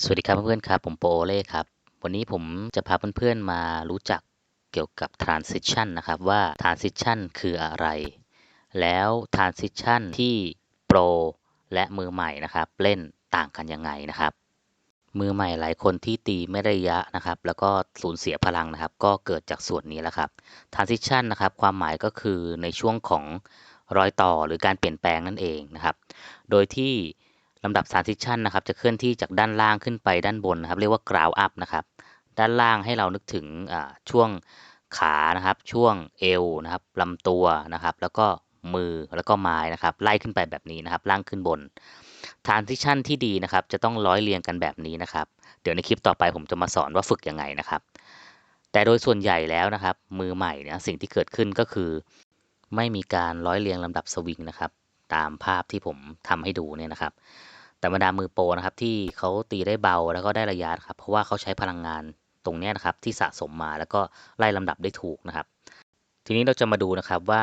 สวัสดีครับเพื่อนๆครับ ผมโปโอเล่ครับ วันนี้ผมจะพาเพื่อนๆมารู้จักเกี่ยวกับ transition นะครับ ว่า transition คืออะไร แล้ว transition ที่โปรและมือใหม่นะครับ เล่นต่างกันยังไงนะครับ มือใหม่หลายคนที่ตีไม่ระยะนะครับ แล้วก็สูญเสียพลังนะครับ ก็เกิดจากส่วนนี้แหละครับ transition นะครับ ความหมายก็คือในช่วงของรอยต่อหรือการเปลี่ยนแปลงนั่นเองนะครับ โดยที่ ลำดับ transition นะครับจะเคลื่อนที่จากด้านล่างขึ้นไปด้านบนนะครับ เรียกว่า ground up นะครับด้านล่างให้เรานึกถึงช่วงขานะครับ ช่วงเอวนะครับลำตัวนะครับ แล้วก็มือแล้วก็ไม้นะครับ ไล่ขึ้นไปแบบนี้นะครับ ล่างขึ้นบน transition ที่ดีนะครับ จะต้องร้อยเรียงกันแบบนี้นะครับ เดี๋ยวในคลิปต่อไปผมจะมาสอนว่าฝึกยังไงนะครับ แต่โดยส่วนใหญ่แล้วนะครับ มือใหม่เนี่ยสิ่งที่เกิดขึ้นก็คือ ไม่มีการร้อยเรียงลำดับสวิงนะครับ ตามภาพที่ผมทำให้ดูเนี่ยนะครับ แต่บรรดามือโปรนะครับที่เขาตีได้เบาแล้วก็ได้ระยะครับเพราะว่าเขาใช้พลังงานตรงนี้นะครับที่สะสมมาแล้วก็ไล่ลำดับได้ถูกนะครับ ทีนี้เราจะมาดูนะครับว่า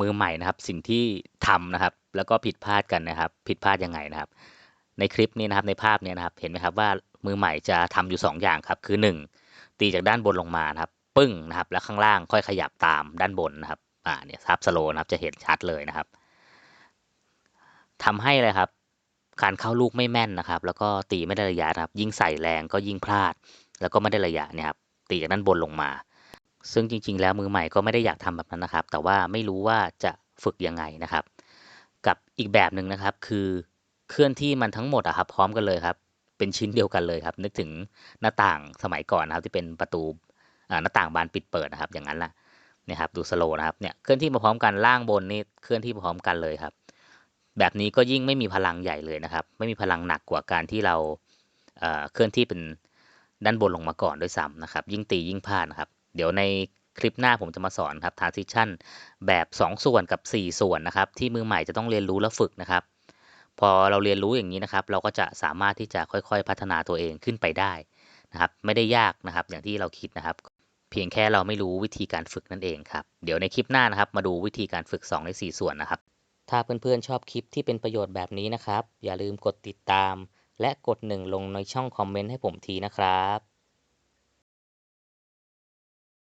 มือใหม่นะครับสิ่งที่ทำนะครับ แล้วก็ผิดพลาดกันนะครับ ผิดพลาดยังไงนะครับ ในคลิปนี้นะครับในภาพนี้นะครับเห็นไหมครับว่ามือใหม่จะทำอยู่ 2 อย่างครับ คือ 1 ตีจากด้านบนลงมานะครับ ปึ้งนะครับ แล้วข้างล่างค่อยขยับตามด้านบนนะครับอ่าเนี่ยทับสโลนะครับจะเห็นชัดเลยนะครับทำให้เลยครับ การเข้าลูกไม่แม่นนะครับ แล้วก็ตีไม่ได้ระยะนะครับ ยิ่งใส่แรงก็ยิ่งพลาด แล้วก็ไม่ได้ระยะเนี่ยครับตีจากด้านบนลงมา ซึ่งจริง ๆ แล้วมือใหม่ก็ไม่ได้อยากทำแบบนั้นนะครับ แต่ว่าไม่รู้ว่าจะฝึกยังไงนะครับ กับอีกแบบหนึ่งนะครับ คือเคลื่อนที่มันทั้งหมดอะครับ พร้อมกันเลยครับเป็นชิ้นเดียวกันเลยครับ นึกถึงหน้าต่างสมัยก่อนนะครับ ที่เป็นประตูหน้าต่างบานปิดเปิดนะครับ อย่างนั้นแหละเนี่ยครับ ดูสโลนะครับเนี่ยเคลื่อนที่มาพร้อมกันล่างบนนี่เคลื่อนที่มาพร้อมกันเลยครับ แบบนี้ก็ยิ่งไม่มีพลังใหญ่เลยนะครับ ไม่มีพลังหนักกว่าการที่เราเเคลื่อนที่เป็นด้านบนลงมาก่อนด้วยซ้ำนะครับ ยิ่งตียิ่งพลาดนะครับ เดี๋ยวในคลิปหน้าผมจะมาสอนครับ transition แบบ 2 ส่วนกับ 4 ส่วนนะครับ ที่มือใหม่จะต้องเรียนรู้และฝึกนะครับ พอเราเรียนรู้อย่างนี้นะครับ เราก็จะสามารถที่จะค่อยๆ พัฒนาตัวเองขึ้นไปได้นะครับ ไม่ได้ยากนะครับ อย่างที่เราคิดนะครับ เพียงแค่เราไม่รู้วิธีการฝึกนั่นเองครับ เดี๋ยวในคลิปหน้านะครับ มาดูวิธีการฝึก 2 ใน 4 ส่วนนะครับ ถ้าเพื่อนๆชอบคลิปที่เป็นประโยชน์แบบนี้นะครับ อย่าลืมกดติดตาม และกดหนึ่งลงในช่องคอมเมนต์ให้ผมทีนะครับ